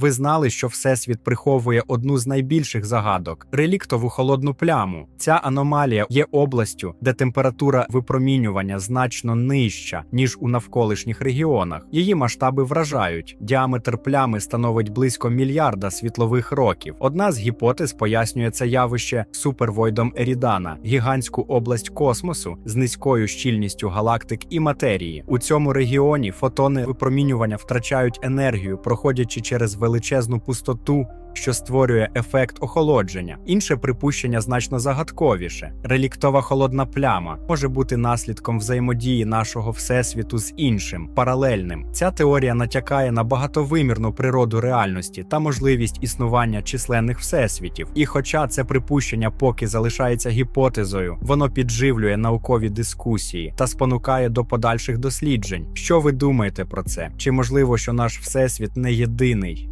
Ви знали, що Всесвіт приховує одну з найбільших загадок реліктову холодну пляму. Ця аномалія є областю, де температура випромінювання значно нижча, ніж у навколишніх регіонах. Її масштаби вражають. Діаметр плями становить близько мільярда світлових років. Одна з гіпотез пояснює це явище супервойдом Ерідана, гігантську область космосу з низькою щільністю галактик і матерії. У цьому регіоні фотони випромінювання втрачають енергію, проходячи через величезну пустоту. Що створює ефект охолодження. Інше припущення значно загадковіше. Реліктова холодна пляма може бути наслідком взаємодії нашого всесвіту з іншим, паралельним. Ця теорія натякає на багатовимірну природу реальності та можливість існування численних всесвітів. І хоча це припущення поки залишається гіпотезою, воно підживлює наукові дискусії та спонукає до подальших досліджень. Що ви думаєте про це? Чи можливо, що наш всесвіт не єдиний?